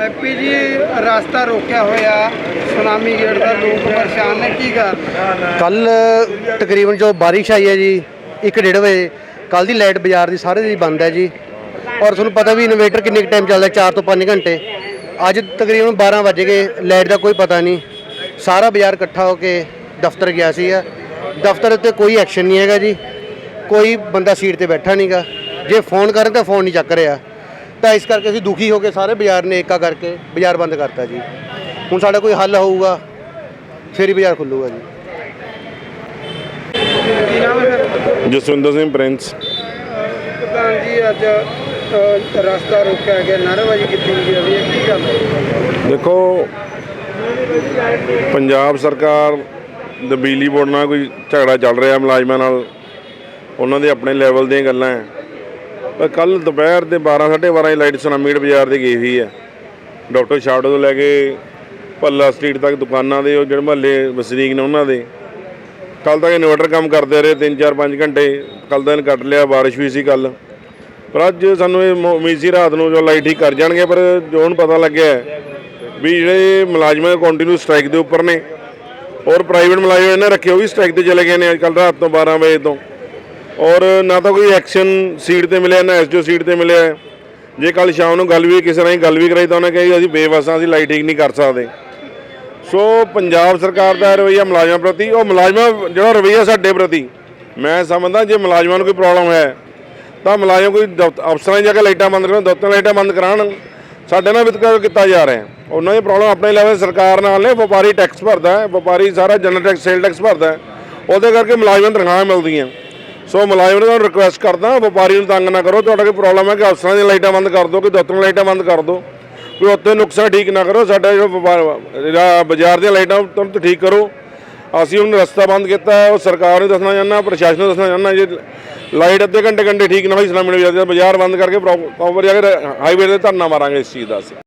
ਐਪੀ ਜੀ, ਰਸਤਾ ਰੋਕਿਆ ਹੋਇਆ, ਸੁਨਾਮੀ ਗੇਟ ਦਾ ਲੋਕ ਪਰੇਸ਼ਾਨ ਨੇ, ਕੀ ਕਾਰਨ ਕੱਲ, ਤਕਰੀਬਨ ਜੋ ਬਾਰਿਸ਼ ਆਈ ਹੈ ਜੀ 1:30 ਵਜੇ, ਕੱਲ ਦੀ ਲਾਈਟ ਬਾਜ਼ਾਰ ਦੀ ਸਾਰੇ ਦੀ ਬੰਦ ਹੈ ਜੀ। ਔਰ ਤੁਹਾਨੂੰ ਪਤਾ ਵੀ ਇਨਵੇਟਰ ਕਿੰਨੇ ਟਾਈਮ ਚੱਲਦਾ 4 ਤੋਂ 5 ਘੰਟੇ। ਅੱਜ ਤਕਰੀਬਨ 12 ਵਜੇ ਗਏ, ਲਾਈਟ ਦਾ ਕੋਈ ਪਤਾ ਨਹੀਂ। ਸਾਰਾ ਬਾਜ਼ਾਰ ਇਕੱਠਾ ਹੋ ਕੇ ਦਫ਼ਤਰ ਗਿਆ ਸੀਗਾ। ਦਫ਼ਤਰ ਉੱਤੇ ਕੋਈ ਐਕਸ਼ਨ ਨਹੀਂ ਹੈਗਾ ਜੀ। ਕੋਈ ਬੰਦਾ ਸੀਟ ਤੇ ਬੈਠਾ ਨਹੀਂਗਾ ਜੇ ਫੋਨ ਕਰਨ ਤਾਂ ਫੋਨ ਨਹੀਂ ਚੱਕ ਰਿਹਾ। ਤਾਂ ਇਸ ਕਰਕੇ ਅਸੀਂ ਦੁਖੀ ਹੋ ਕੇ ਸਾਰੇ ਬਾਜ਼ਾਰ ਨੇ ਏਕਾ ਕਰਕੇ ਬਾਜ਼ਾਰ ਬੰਦ ਕਰਤਾ ਜੀ। ਹੁਣ ਸਾਡਾ ਕੋਈ ਹੱਲ ਹੋਊਗਾ ਫਿਰ ਹੀ ਬਾਜ਼ਾਰ ਖੁੱਲੂਗਾ ਜੀ। ਕੀ ਨਾਮ ਹੈ ਫਿਰ ਜਸਵਿੰਦਰ ਸਿੰਘ ਪ੍ਰਿੰਸ। ਪ੍ਰਧਾਨ ਜੀ ਅੱਜ ਅ, ਰਸਤਾ ਰੋਕਿਆ ਗਿਆ ਨਾਅਰੇਬਾਜ਼ੀ ਕੀਤੀ ਗਈ ਹੈ। ਵੀ ਇਹ ਕੀ ਗੱਲ ਹੈ? ਦੇਖੋ ਪੰਜਾਬ ਸਰਕਾਰ ਦੇ ਬਿਜਲੀ ਬੋਰਡ ਨਾਲ ਕੋਈ ਝਗੜਾ ਚੱਲ ਰਿਹਾ ਮੁਲਾਜ਼ਮਾਂ ਨਾਲ। ਉਹਨਾਂ ਦੇ ਆਪਣੇ ਲੈਵਲ ਦੀਆਂ ਗੱਲਾਂ ਹੈ। ਕੱਲ ਦੁਪਹਿਰ ਦੇ 12 12:30 ਲਾਈਟ ਸੁਨਾਮੀੜ ਬਾਜ਼ਾਰ ਦੇ ਗਈ ਹੋਈ ਹੈ ਡਾਕਟਰ ਸ਼ਾਵੜੇ ਤੋਂ ਲੈ ਕੇ ਭੱਲਾ ਸਟਰੀਟ ਤੱਕ ਦੁਕਾਨਾਂ ਦੇ, ਉਹ ਜਿਹੜੇ ਮਹੱਲੇ ਵਸਨੀਕ ਨੇ ਉਹਨਾਂ ਦੇ। ਕੱਲ ਤੱਕ ਇਨਵਰਟਰ ਕੰਮ ਕਰਦੇ ਰਹੇ 3-4 5 ਘੰਟੇ। ਕੱਲ ਦਿਨ ਕੱਟ ਲਿਆ, ਬਾਰਿਸ਼ ਵੀ ਸੀ ਕੱਲ ਪਰ ਅੱਜ ਸਾਨੂੰ ਇਹ ਉਮੀਦ ਸੀ ਰਾਤ ਨੂੰ ਜੋ ਲਾਈਟ ਠੀਕ ਕਰ ਜਾਣਗੇ, ਪਰ ਜੋ ਹੁਣ ਪਤਾ ਲੱਗਿਆ ਵੀ ਜਿਹੜੇ ਮੁਲਾਜ਼ਮਾਂ ਕੰਟੀਨਿਊ ਸਟ੍ਰਾਈਕ ਦੇ ਉੱਪਰ ਨੇ, ਔਰ ਪ੍ਰਾਈਵੇਟ ਮੁਲਾਜ਼ਮ ਇਹਨਾਂ ਰੱਖੇ, ਉਹ ਵੀ ਸਟ੍ਰਾਈਕ ਤੇ ਚਲੇ ਗਏ ਨੇ ਅੱਜ ਕੱਲ ਰਾਤ ਤੋਂ 12 ਵਜੇ ਤੋਂ। ਔਰ ਨਾ ਤਾਂ ਕੋਈ ਐਕਸ਼ਨ ਸੀਟ ਤੇ ਮਿਲਿਆ, ਨਾ ਐਸਡੀਓ ਸੀਟ ਤੇ ਮਿਲਿਆ। ਜੇ ਕੱਲ ਸ਼ਾਮ ਨੂੰ ਗੱਲ ਵੀ ਕਿਸੇ ਨਾਲ ਗੱਲ ਵੀ ਕਰਾਈ ਤਾਂ ਉਹਨੇ ਕਹੀ ਅਸੀਂ ਬੇਵਸਾਂ, ਅਸੀਂ ਲਾਈਟ ਠੀਕ ਨਹੀਂ ਕਰ ਸਕਦੇ। ਸੋ ਪੰਜਾਬ ਸਰਕਾਰ ਦਾ ਰਵੱਈਆ ਮੁਲਾਜ਼ਮਾਂ ਪ੍ਰਤੀ, ਉਹ ਮੁਲਾਜ਼ਮਾਂ ਜਿਹੜਾ ਰਵੱਈਆ ਸਾਡੇ ਪ੍ਰਤੀ, ਮੈਂ ਸਮਝਦਾ ਜੇ ਮੁਲਾਜ਼ਮਾਂ ਨੂੰ ਕੋਈ ਪ੍ਰੋਬਲਮ ਹੈ, ਤਾਂ ਮੁਲਾਜ਼ਮ ਕੋਈ ਦਫ਼ਤ- ਅਫਸਰਾਂ ਜਾ ਕੇ ਲਾਈਟਾਂ ਬੰਦ ਕਰਨ ਦਫ਼ਤਰਾਂ ਲਾਈਟਾਂ ਬੰਦ ਕਰਾਉਣ। ਸਾਡੇ ਨਾਲ ਵਿਤਕਰਾ ਕੀਤਾ ਜਾ ਰਿਹਾ ਉਹਨਾਂ ਦੀ ਪ੍ਰੋਬਲਮ ਆਪਣੇ ਲੈਵਲ ਸਰਕਾਰ ਨਾਲ ਨੇ, ਵਪਾਰੀ ਟੈਕਸ ਭਰਦਾ ਹੈ, ਵਪਾਰੀ ਸਾਰਾ ਜਨਰਲ ਟੈਕਸ ਸੇਲ ਟੈਕਸ ਭਰਦਾ ਉਹਦੇ ਕਰਕੇ ਮੁਲਾਜ਼ਮਾਂ ਨੂੰ ਤਨਖਾਹਾਂ ਮਿਲਦੀਆਂ। ਸੋ ਮੁਲਾਜ਼ਮ ਨੂੰ ਤੁਹਾਨੂੰ ਰਿਕੁਐਸਟ ਕਰਦਾ, ਵਪਾਰੀ ਨੂੰ ਤੰਗ ਨਾ ਕਰੋ, ਤੁਹਾਡਾ ਕੋਈ ਪ੍ਰੋਬਲਮ ਹੈ ਕਿ ਅਫਸਰਾਂ ਦੀਆਂ ਲਾਈਟਾਂ ਬੰਦ ਕਰ ਦਿਓ, ਕਿ ਦਫ਼ਤਰ ਦੀਆਂ ਲਾਈਟਾਂ ਬੰਦ ਕਰ ਦਿਓ ਕੋਈ ਉੱਥੇ ਨੁਕਸਾ ਠੀਕ ਨਾ ਕਰੋ, ਸਾਡਾ ਜਿਹੜਾ ਵਪਾਰ- ਬਾਜ਼ਾਰ ਦੀਆਂ ਲਾਈਟਾਂ ਤੁਰੰਤ ਠੀਕ ਕਰੋ। ਅਸੀਂ ਹੁਣ ਰਸਤਾ ਬੰਦ ਕੀਤਾ, ਉਹ ਸਰਕਾਰ ਨੂੰ ਦੱਸਣਾ ਚਾਹੁੰਦਾ, ਪ੍ਰਸ਼ਾਸਨ ਨੂੰ ਦੱਸਣਾ ਚਾਹੁੰਦਾ, ਜੇ ਲਾਈਟ ਅੱਧੇ ਘੰਟੇ ਘੰਟੇ ਠੀਕ ਨਾ ਹੋਈ ਇਸਲਾਮੀ ਬਾਜ਼ਾਰ ਬੰਦ ਕਰਕੇ ਪ੍ਰੋਪਰ ਜਾ ਕੇ ਹਾਈਵੇ ਤੇ ਧਰਨਾ ਮਾਰਾਂਗੇ ਇਸ ਚੀਜ਼ ਦਾ ਅਸੀਂ।